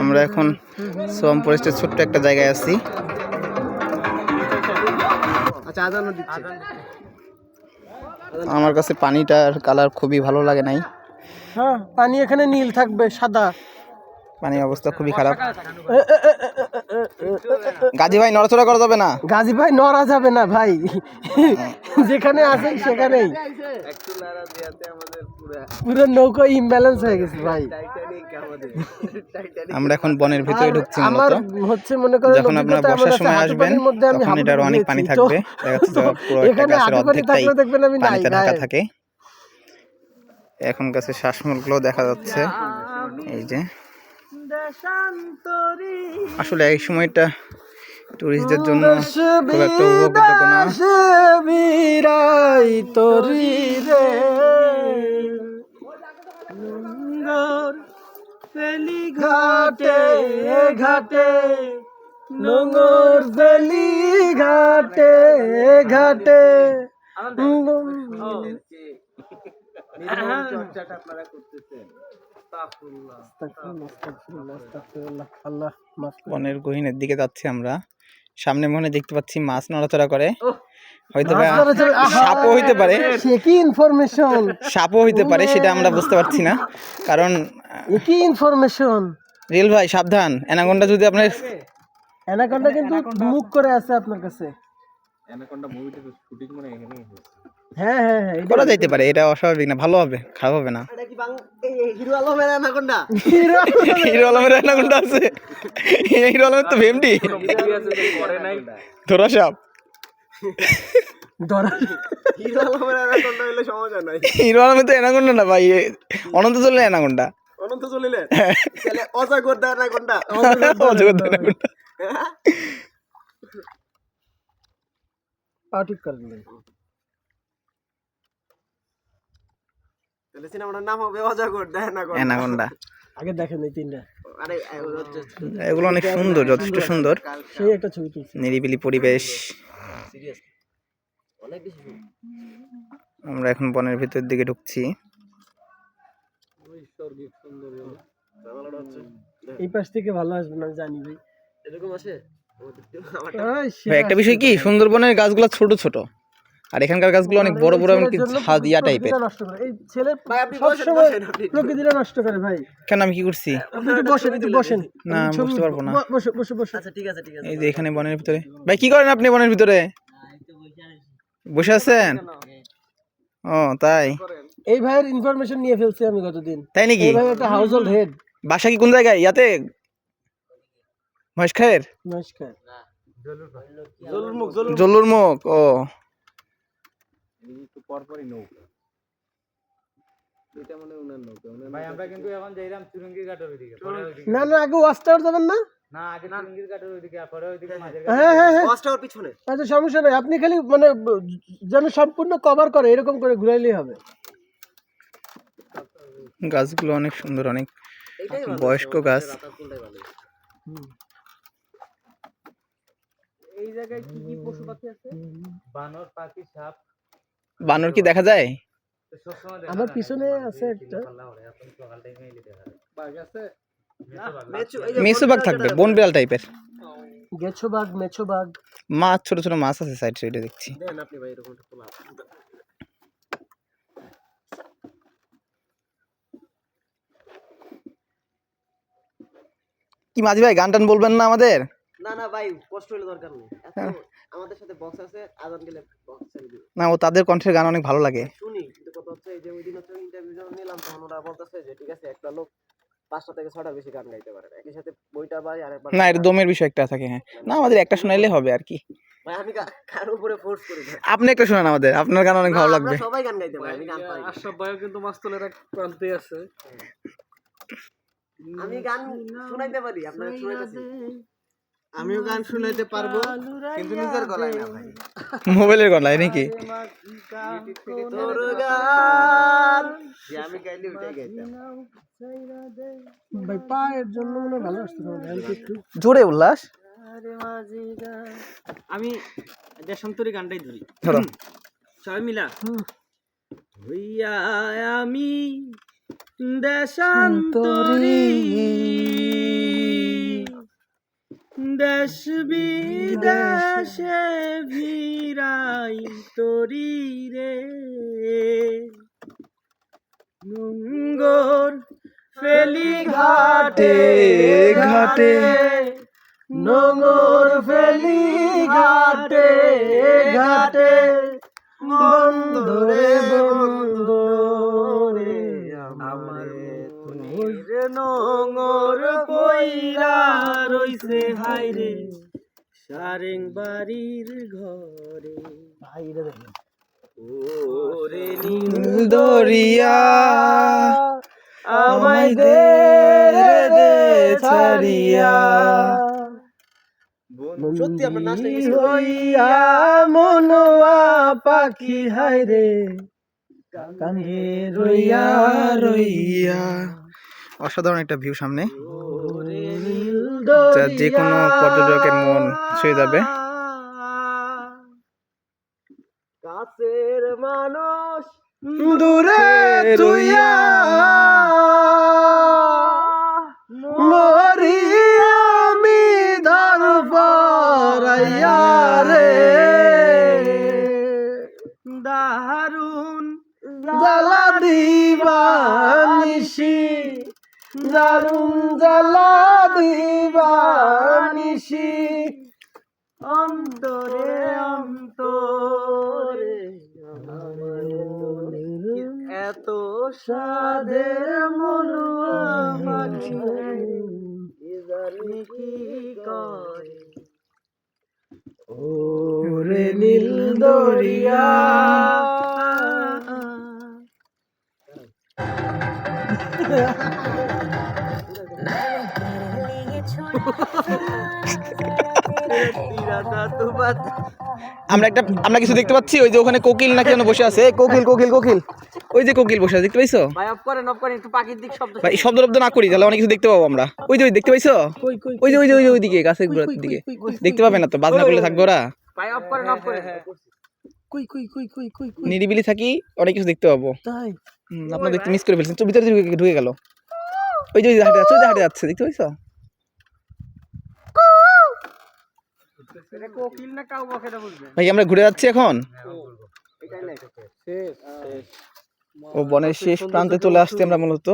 আমরা এখন সোম ফরেস্টের ছোট্ট একটা জায়গায় আছি। আচ্ছা আমার কাছে পানিটার কালার খুবই ভালো লাগে নাই। হ্যাঁ পানি এখানে নীল থাকবে সাদা। পানির অবস্থা খুবই খারাপ গাজী ভাই নড়াচড়া করা যাবে না গাজী ভাই নড়া যাবে না ভাই যেখানে আছেন সেখানেই পুরো নৌকো ইমব্যালেন্স হয়ে গেছে ভাই আমরা এখন বনের ভিতরে ঢুকছি আমার হচ্ছে মনে করেন যখন আপনারা বর্ষার সময় আসবেন তখন এটার অনেক পানি থাকবে এখানে অর্ধেকটাই থাকলে দেখবেন আমি নাই ঢাকা। থাকে এখন গাছের শ্বাসমূলগুলো দেখা যাচ্ছে এই যে আসলে এই সময়টা টুরিস্টদের জন্য খুব একটা উপভোগযোগ্য না। বিরাই তরি রে। ফেলি ঘাটে ঘাটে। নোংর ফেলি ঘাটে ঘাটে আল্লাহ মাফ বনের গহীনের দিকে যাচ্ছি আমরা। সামনে মনে দেখতে পাচ্ছি মাছ নড়াচড়া করে। হয়তো! সাপও হইতে পারে। সে কি ইনফরমেশন সাপও হইতে পারে সেটা আমরা বুঝতে পারছি না। কারণ কি ইনফরমেশন রিয়েল ভাই সাবধান। অ্যানাকোন্ডা যদি আপনার অ্যানাকন্ডা কিন্তু মুখ করে আছে আপনার কাছে। হ্যাঁ হ্যাঁ হ্যাঁ করা যাইতে পারে এটা অস্বাভাবিক না ভালো হবে খারাপ হবে না। হিরো আলমের অ্যানাকন্ডা হিরো আলমের অ্যানাকোন্ডা আছে। হিরো আলমের তো ভেমডি। ধরা সাপ। হিরো আলমের অ্যানাকোন্ডা হইলে সমস্যা নাই। হিরো আলমের তো অ্যানাকোন্ডা না ভাই অনন্ত চলে অ্যানাকোন্ডা অনন্ত চলিলে তাহলে অজাগর দা অ্যানাকোন্ডা অজগর অ্যানাকোন্ডা পা ঠিক করে তাহলে সিনেমাটার নাম হবে অজাগর অ্যানাকোন্ডা আগে দেখেন এই তিনটা। আরে এগুলো অনেক সুন্দর যথেষ্ট সুন্দর। সেই একটা ছবি তুলছি। নিরিবিলি পরিবেশ। আমরা এখন বনের ভিতর দিকে ঢুকছি। এই পাশ থেকে ভালো আসবে না জানি ভাই। এরকম একটা বিষয় কি? সুন্দরবনের গাছগুলো ছোট ছোট। আর এখানকার গাছগুলো অনেক বড় বড় এমনকি হাদিয়া টাইপের প্রকৃতিটা নষ্ট করে। এই ছেলে ভাই, আপনি বসেন, সবসময়। প্রকৃতিটা নষ্ট করে ভাই। কেন আমি কি করছি? বসেন একটু বসেন। না, বসতে পারব না। বসে বসে বসে। আচ্ছা ঠিক আছে ঠিক আছে। এই যে এখানে বনের ভিতরে। ভাই কি করেন আপনি বনের ভিতরে? বসে আছেন? ও তাই। এই ভাইয়ের ইনফরমেশন নিয়ে ফেলছি আমি গতদিন। তাই নাকি? এই ভাই একটা হাউস হোল্ড হেড বাসা কি কোন জায়গায়? ইয়াতে? মহেশখায়ের নমস্কার জলুর মুখ জলুর জল্লুর মুখ ও। ভাই আমরা কিন্তু এখন যাইলাম চুরুঙ্গির ঘাটের ওইদিকে না না আগে ওয়াচ টাওয়ার যাবেন না? না আগে চুরুঙ্গির ঘাটের ওইদিকে পরে ওইদিকে মাঝের হ্যাঁ হ্যাঁ হ্যাঁ। পাঁচটা ওর পিছনে। আচ্ছা সমস্যা নেই। আপনি খালি মানে যেন সম্পূর্ণ কভার করে এরকম করে ঘুরাইলেই হবে। গাছগুলো অনেক সুন্দর অনেক বয়স্ক গাছ। এই জায়গায় কি কি পশু পাখি আছে? বানর পাখি সাপ। বানর কি দেখা যায়? আমার পিছনে আছে একটা। বাঘ থাকবে বন বিড়াল টাইপের গেছো বাঘ মেছো বাঘ। মাছ ছোট ছোট মাছ আছে সাইড সাইডে দেখছি। ভাই এরকম একটা খোলা কি মাঝি ভাই গান টান বলবেন না আমাদের? না না ভাই কষ্ট হলে দরকার নেই। আমাদের সাথে বক্স আছে আজান গেলে না ও তাদের কণ্ঠের গান অনেক ভালো লাগে। শুনি কিন্তু কথা হচ্ছে এই যে ওই দিন হচ্ছে ইন্টারভিউ যখন নিলাম তখন ওরা বলতেছে যে ঠিক আছে একটা লোক পাঁচটা থেকে ছটা বেশি গান গাইতে পারে একই সাথে বইটা ভাই আরেকবার না এটা দমের বিষয় একটা থাকে হ্যাঁ। না আমাদের একটা শোনাইলে হবে আর কি। ভাই আমি কা- কারোর উপরে ফোর্স করি আপনি একটা শোনান আমাদের আপনার গান অনেক ভালো লাগবে। সবাই গান গাইতে পারি আমি গান পারি আশরাফ ভাইও কিন্তু মাস্তলের এক প্রান্তে আছে। আমি গান শুনাইতে পারি আপনার শুনাইতেছি আমিও গান শুনাইতে পারব কিন্তু নিজের গলায় না ভাই। মোবাইলের গলায় নাকি? তোর গান। যে আমি গাইলে ওইটাই গাইতাম। ভাই পায়ের জন্য মনে ভালো আসতে হবে আমি একটু। জোরে উল্লাস। আমি দেশান্তরী গানটাই ধরি। ধরো। সবাই মিলা। হইয়া আমি দেশান্তরী। দেশ বিদেশে ভিড়াই তরি রে। নোঙ্গর ফেলি ঘাটে ঘাটে নোংর ফেলি ঘাটে ঘাটে। বন্ধরে আমার তুনির নোংর কইরা রইছে হাইরে সারেং বাড়ির ঘরে। ওরে নীল দরিয়া আমায় দে দে ছাড়িয়া। সত্যি আমরা হইয়া মনোয়া পাখি হায়রে কানে রইয়া রইয়া। অসাধারণ একটা ভিউ সামনে। যা যে কোনো পর্যটকের মন ছুঁয়ে যাবে। কাছের মানুষ দূরে তুইয়া মরি আমি রে। দারুণ জ্বালা দিবানিসি দারুণ জ্বালা দিবানিসি অন্তরে অন্তরে এত সাদের মন কি করে। ওরে নীল দরিয়া। আমরা একটা আমরা কিছু দেখতে পাচ্ছি ওই যে ওখানে কোকিল নাকি ওখানে বসে আছে। কোকিল কোকিল কোকিল। ওই যে কোকিল বসে আছে দেখতে পাইছো? ভাই অফ করেন অফ করেন একটু শব্দ ভাই শব্দ শব্দ না করি তাহলে অনেক কিছু দেখতে পাবো আমরা। ওই যে ওই দেখতে পাইছো? কই কই ওই যে ওই যে ওই যে ওইদিকে গাছের গোড়ার দিকে। দেখতে পাবে না তো বাজনা করলে থাকবে ওরা। ভাই অফ করেন অফ করেন। কই কই কই কই কই কই নিরিবিলি থাকি অনেক কিছু দেখতে পাবো। তাই? আপনারা দেখতে মিস করে ফেলছেন তো ভিতরে ঢুকে ঢুকে গেল। ওই যে হাঁটে যাচ্ছে ওই যে হাঁটে যাচ্ছে দেখতে পাইছো? ভাই আমরা ঘুরে যাচ্ছি এখন? ও বনের শেষ প্রান্তে চলে আসছে আমরা মূলত।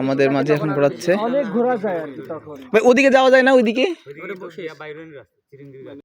আমাদের মাঝে এখন ঘোরাচ্ছে। অনেক ঘোরা যায় আর কি তখন। ভাই ওদিকে যাওয়া যায় না ওইদিকে? বসে।